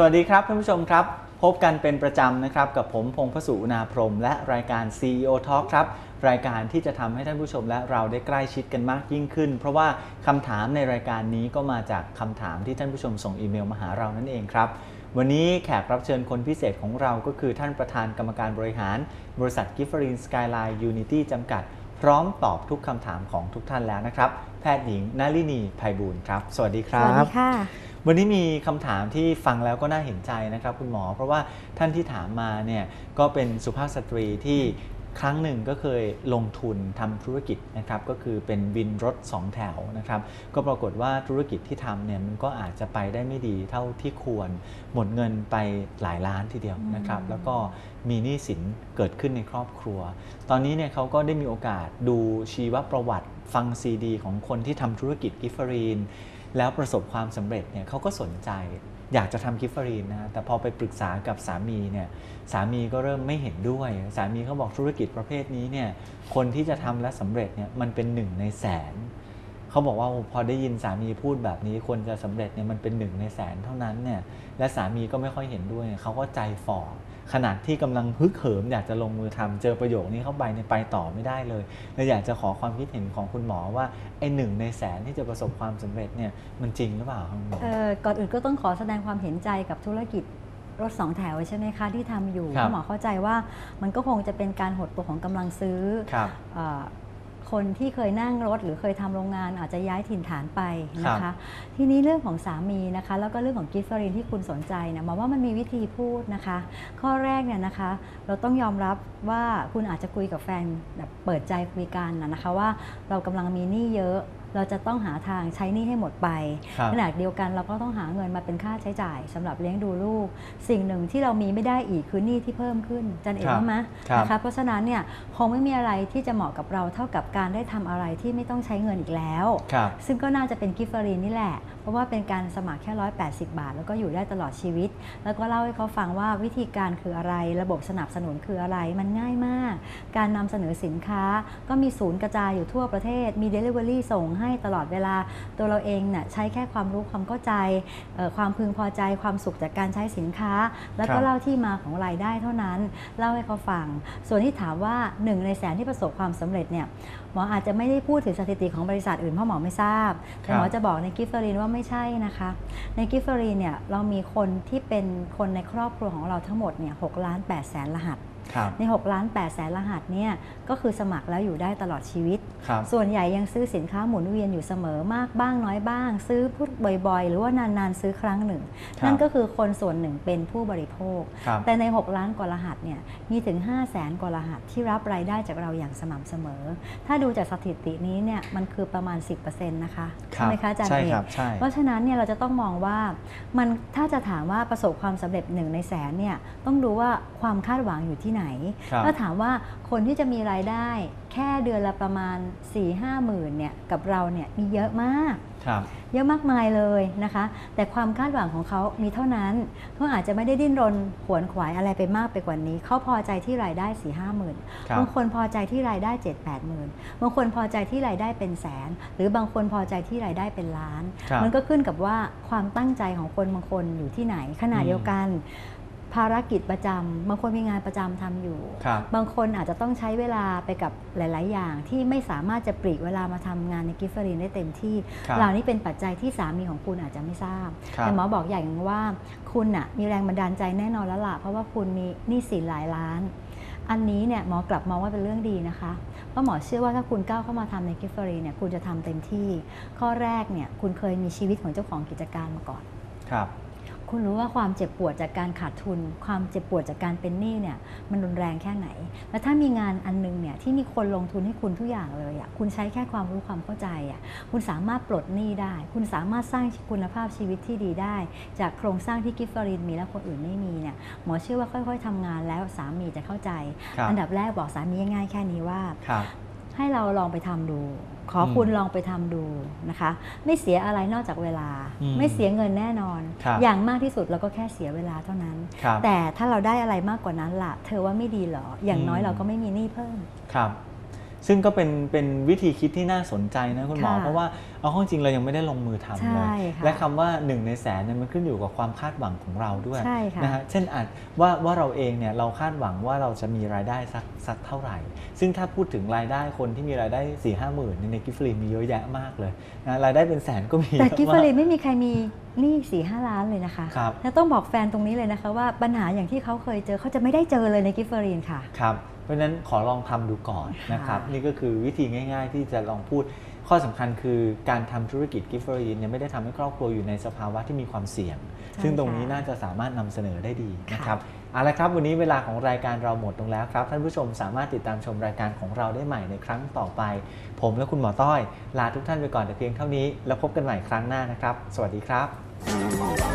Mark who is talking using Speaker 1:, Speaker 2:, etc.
Speaker 1: สวัสดีครับท่านผู้ชมครับ พบกันเป็นประจำนะครับ กับผมพงษ์พสุนาพรหมและรายการ CEO Talk ครับ รายการที่จะทำให้ท่านผู้ชมและเราได้ใกล้ชิดกันมากยิ่งขึ้น เพราะว่าคำถามในรายการนี้ก็มาจากคำถามที่ท่านผู้ชมส่งอีเมลมาหาเรานั่นเองครับ วันนี้แขกรับเชิญคนพิเศษของเราก็คือท่านประธานกรรมการบริหาร บริษัทกิฟฟรินสกายไลน์ยูนิตี้จำกัด พร้อมตอบทุกคำถามของทุกท่านแล้วนะครับ แพทย์หญิงนาลินีไพบูลย์ครับ สวัสดีครั
Speaker 2: บส
Speaker 1: วัส
Speaker 2: ดีค่ะ
Speaker 1: วันนี้มีคำถามที่ฟังแล้วก็น่าเห็นใจนะครับคุณหมอ เพราะว่าท่านที่ถามมาเนี่ยก็เป็นสุภาพสตรีที่ครั้งหนึ่งก็เคยลงทุนทำธุรกิจนะครับก็คือเป็นวินรถ 2 แถวนะครับก็ปรากฏว่าธุรกิจที่ทำเนี่ยมันก็อาจจะไปได้ไม่ดีเท่าที่ควร หมดเงินไปหลายล้านทีเดียวนะครับแล้วก็มีหนี้สินเกิดขึ้นในครอบครัว ตอนนี้เนี่ยเขาก็ได้มีโอกาสดูชีวประวัติฟังซีดี ของคนที่ทำธุรกิจกิฟเฟอรีน แล้วประสบความสำเร็จเนี่ยเขาก็สนใจ อยากจะทำกิฟฟอรีนนะแต่พอไปปรึกษากับสามีเนี่ยสามีก็เริ่มไม่เห็นด้วย สามีเขาบอกธุรกิจประเภทนี้เนี่ยคนที่จะทำและสำเร็จเนี่ยมันเป็นหนึ่งในแสนเขาบอกว่าพอได้ยินสามีพูดแบบนี้คนจะสำเร็จเนี่ยมันเป็นหนึ่งในแสนเท่านั้นเนี่ยและสามีก็ไม่ค่อยเห็นด้วยเนี่ยเขาก็ใจฝ่อ ขนาดที่กำลังฮึกเหิมอยากจะลงมือทำเจอประโยคนี้เข้าไปเนี่ยไปต่อไม่ได้เลยเลยอยากจะขอความคิดเห็นของคุณหมอว่าไอ้หนึ่งในแสนที่จะประสบความสำเร็จเนี่ยมันจริงหรือเปล่าครับคุณหมอ
Speaker 2: เอ่อก่อนอื่นก็ต้องขอแสดงความเห็นใจกับธุรกิจรถสองแถวใช่ไหมคะที่ทำอยู่
Speaker 1: ครับ
Speaker 2: คุณหมอเข้าใจว่ามันก็คงจะเป็นการหดตัวของกำลังซื้อ
Speaker 1: ครับ
Speaker 2: เอ่อคนที่เคยนั่งรถหรือเคยทำโรงงานอาจจะย้ายถิ่นฐานไปนะ
Speaker 1: ครั
Speaker 2: คะ
Speaker 1: บ
Speaker 2: ทีนี้เรื่องของสามีนะคะ แล้วก็เรื่องของกิฟเฟอรินที่คุณสนใจนะหมอว่ามันมีวิธีพูดนะคะ ข้อแรกเนี่ยนะคะ เราต้องยอมรับว่าคุณอาจจะคุยกับแฟนแบบเปิดใจคุยกันนะนะคะว่าเรากำลังมีหนี้เยอะ เราจะต้องหาทางใช้หนี้ให้หมดไป
Speaker 1: ครับ
Speaker 2: ขณะเดียวกันเราก็ต้องหาเงินมาเป็นค่าใช้จ่ายสำหรับเลี้ยงดูลูก สิ่งหนึ่งที่เรามีไม่ได้อีกคือหนี้ที่เพิ่มขึ้นจันเอ๋
Speaker 1: ครับ
Speaker 2: ว่าไหม
Speaker 1: ครับ
Speaker 2: นะคะเพราะฉะนั้นเนี่ยคงไม่มีอะไรที่จะเหมาะกับเราเท่ากับการได้ทำอะไรที่ไม่ต้องใช้เงินอีกแล้ว
Speaker 1: ครับ
Speaker 2: ซึ่งก็น่าจะเป็นกิฟเฟอรีนนี่แหละ เพราะว่าเป็นการสมัครแค่ 180 บาท แล้วก็อยู่ได้ตลอดชีวิต แล้วก็เล่าให้เขาฟังว่าวิธีการคืออะไร ระบบสนับสนุนคืออะไร มันง่ายมาก การนำเสนอสินค้าก็มีศูนย์กระจายอยู่ทั่วประเทศ มี Delivery ส่งให้ตลอดเวลาตัวเราเองเนี่ยใช้แค่ความรู้ความเข้าใจเอ่อความพึงพอใจความสุขจากการใช้สินค้า แล้ว
Speaker 1: ค
Speaker 2: ก็
Speaker 1: รับ
Speaker 2: เล่าที่มาของรายได้เท่านั้นเล่าให้เขาฟัง ส่วนที่ถามว่าหนึ่งในแสนที่ประสบความสำเร็จเนี่ยหมออาจจะไม่ได้พูดถึงสถิติของบริษัทอื่นเพราะหมอไม่ทราบ แต่หมอจะบอกในกิฟเฟอรีนว่าไม่ใช่นะคะ ในกิฟเฟอรีนเนี่ยเรามีคนที่เป็นคนในครอบครัวของเราทั้งหมดเนี่ยหกล้านแปดแสนรหัส
Speaker 1: ครับ
Speaker 2: ใน6ล้าน8แสนรหัสเนี่ยก็คือสมัครแล้วอยู่ได้ตลอดชีวิต
Speaker 1: ครับ
Speaker 2: ส่วนใหญ่ยังซื้อสินค้าหมุนเวียนอยู่เสมอมากบ้างน้อยบ้าง ซื้อพูดบ่อยๆ หรือว่านานๆซื้อครั้งหนึ่ง
Speaker 1: ครับ
Speaker 2: นั่นก็คือคนส่วนหนึ่งเป็นผู้บริโภค
Speaker 1: ครับ
Speaker 2: แต่ใน 6 ล้านกว่ารหัสเนี่ยมีถึง 5 0 0แสนกว่ารหัสที่รับรายได้จากเราอย่างสม่ำเสมอ ถ้าดูจากสถิตินี้เนี่ยมันคือประมาณ 10%นะคะ
Speaker 1: ครับ
Speaker 2: ไหมคะอาจารย์
Speaker 1: ใช่
Speaker 2: เอก
Speaker 1: ครับใช่
Speaker 2: เพราะฉะนั้นเนี่ยเราจะต้องมองว่ามันถ้าจะถามว่าประสบความสำเร็จหนึ่งในแสนเนี่ยต้องดูว่าความคาดหวังอยู่ที่ไหน
Speaker 1: ครับ
Speaker 2: ถ้าถามว่าคนที่จะมีรายได้แค่เดือนละประมาณ 4 5หมื่นเนี่ยกับเราเนี่ยมีเยอะมาก
Speaker 1: ครับ
Speaker 2: เยอะมากมายเลยนะคะ แต่ความคาดหวังของเขามีเท่านั้นเขาอาจจะไม่ได้ดิ้นรนขวนขวายอะไรไปมากไปกว่านี้ เขาพอใจที่รายได้4ี่ห้าหมื่น
Speaker 1: ครับ
Speaker 2: บางคนพอใจที่รายได้7 8หมื่นบางคนพอใจที่รายได้เป็นแสน หรือบางคนพอใจที่รายได้เป็นล้าน
Speaker 1: ครับ
Speaker 2: มันก็ขึ้นกับว่าความตั้งใจของคนบางคนอยู่ที่ไหนขณะ
Speaker 1: อืม
Speaker 2: เดียวกัน ภารกิจประจำบางคนมีงานประจำทำอยู่
Speaker 1: ครับ
Speaker 2: บางคนอาจจะต้องใช้เวลาไปกับหลาย ๆ อย่าง ที่ไม่สามารถจะปลีกเวลามาทำงานในกิฟเฟอรีนได้เต็มที่
Speaker 1: ครับ
Speaker 2: เหล่านี้เป็นปัจจัยที่สามีของคุณอาจจะไม่ทราบ
Speaker 1: ครับ
Speaker 2: แต่หมอบอกอย่างหนึงว่าคุณน่ะมีแรงบันดาลใจแน่นอนแล้วล่ะเพราะว่าคุณมีหนี้สินหลายล้าน อันนี้เนี่ยหมอกลับมองว่าเป็นเรื่องดีนะคะเพราะหมอเชื่อว่าถ้าคุณก้าวเข้ามาทำในกิฟเฟอรีเนี่ยคุณจะทำเต็มที่ ข้อแรกเนี่ยคุณเคยมีชีวิตของเจ้าของกิจการมาก่อน
Speaker 1: ครับ
Speaker 2: คุณรู้ว่าความเจ็บปวดจากการขาดทุน ความเจ็บปวดจากการเป็นหนี้เนี่ยมันรุนแรงแค่ไหน แล้วถ้ามีงานอันนึงเนี่ยที่มีคนลงทุนให้คุณทุกอย่างเลยอะคุณใช้แค่ความรู้ความเข้าใจอะคุณสามารถปลดหนี้ได้ คุณสามารถสร้างคุณภาพชีวิตที่ดีได้ จากโครงสร้างที่กิฟฟอรินมีและคนอื่นไม่มีเนี่ยหมอเชื่อว่าค่อย ๆทำงานแล้วสามีจะเข้าใจ
Speaker 1: ครับ
Speaker 2: อันดับแรกบอกสามีง่ายๆแค่นี้ว่า
Speaker 1: ครับ
Speaker 2: ให้เราลองไปทำดู ขอคุณลองไปทำดูนะคะ ไม่เสียอะไรนอกจากเวลา
Speaker 1: อืม
Speaker 2: ไม่เสียเงินแน่นอน
Speaker 1: ครับ
Speaker 2: อย่างมากที่สุดเราก็แค่เสียเวลาเท่านั้น
Speaker 1: ครับ
Speaker 2: แต่ถ้าเราได้อะไรมากกว่านั้นล่ะ เธอว่าไม่ดีเหรอ อย่างน้อย
Speaker 1: อืม
Speaker 2: เราก็ไม่มีหนี้เพิ่ม
Speaker 1: ครับ ซึ่งก็เป็นเป็นวิธีคิดที่น่าสนใจนะคุณหมอ
Speaker 2: ค่ะ
Speaker 1: เพราะว่าเอาเข้าจริงเรายังไม่ได้ลงมือทำเลย
Speaker 2: ใช่ค่ะ
Speaker 1: และคำว่าหนึ่งในแสนเนี่ยมันขึ้นอยู่กับความคาดหวังของเราด้วย
Speaker 2: ใช่ค่ะ
Speaker 1: นะฮะเช่นอาจว่าว่าเราเองเนี่ยเราคาดหวังว่าเราจะมีรายได้สักสักเท่าไหร่ ซึ่งถ้าพูดถึงรายได้คนที่มีรายได้4ี่ห้าหมื่นในกิฟฟรีมีเยอะแยะมากเลยนะรายได้เป็นแสนก็มี
Speaker 2: แต่
Speaker 1: เยอะ
Speaker 2: กิฟต์
Speaker 1: มา
Speaker 2: ฟรีไม่มีใครมีหนี้สี่ห้าล้านเลยนะคะ
Speaker 1: ครับ
Speaker 2: แล้วต้องบอกแฟนตรงนี้เลยนะคะว่าปัญหาอย่างที่เขาเคยเจอเขาจะไม่ได้เจอเลยในกิฟต์ฟรีนค่ะ
Speaker 1: ครับเพ ราะฉะนั้นขอลองทำดูก่อนนะครับ
Speaker 2: ค่ะ
Speaker 1: นี่ก็คือวิธีง่าย ๆ ที่จะลองพูดข้อสำคัญคือการทำธุรกิจกิฟต์ฟรีเนี่ยไม่ได้ทำให้ครอบครัวอยู่ในสภาวะที่มีความเสี่ยง ซึ่งตรงนี้น่าจะสามารถนำเสนอได้ดีนะครับเอาละครับวันนี้เวลาของรายการเราหมดลงแล้วครับ ท่านผู้ชมสามารถติดตามชมรายการของเราได้ใหม่ในครั้งต่อไป ผมและคุณหมอต้อย ลาทุกท่านไปก่อนแต่เพียงเท่านี้ แล้วพบกันใหม่ครั้งหน้านะครับ สวัสดีครับ